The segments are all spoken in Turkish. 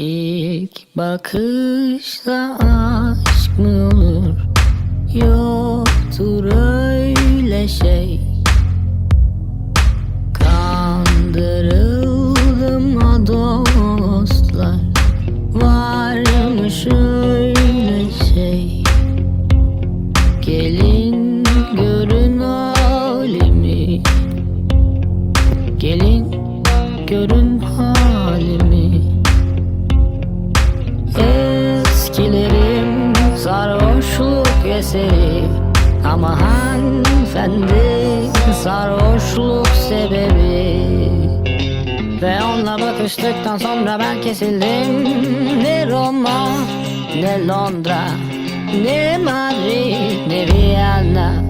İlk bakışta aşk mı olur? Yoktur öyle şey sarhoşluk eseri Ama hanımefendi sarhoşluk sebebi. Ve onunla bakıştıktan sonra ben kesildim. Ne Roma ne Londra Ne Madrid ne Viyana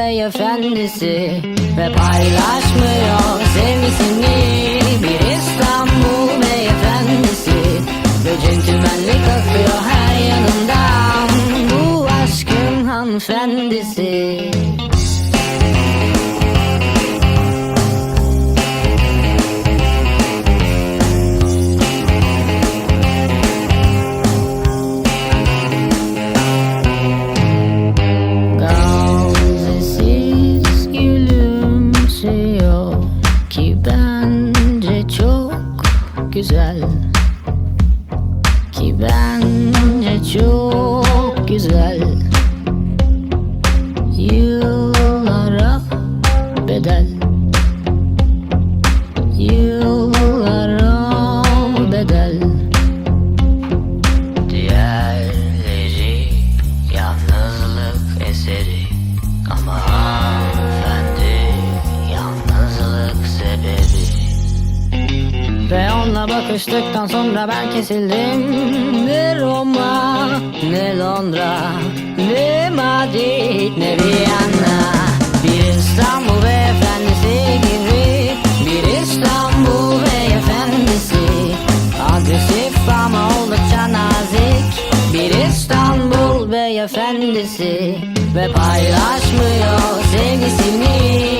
beyefendisi Ve paylaşmıyor sevgisini. Bir İstanbul beyefendisi Ve centilmenlik akıyor her yanından. Bu aşkın hanımefendisi güzel Ki bence çok güzel Yıllara bedel Yıllara bedel Diğerleri yalnızlık eseri Ama Ve onunla bakıştıktan sonra ben kesildim. Ne Roma ne Londra Ne Madrid ne Viyana. Bir İstanbul beyefendisi gibi Bir İstanbul beyefendisi. Agresif ama oldukça nazik. Bir İstanbul beyefendisi. Ve paylaşmıyor sevgisini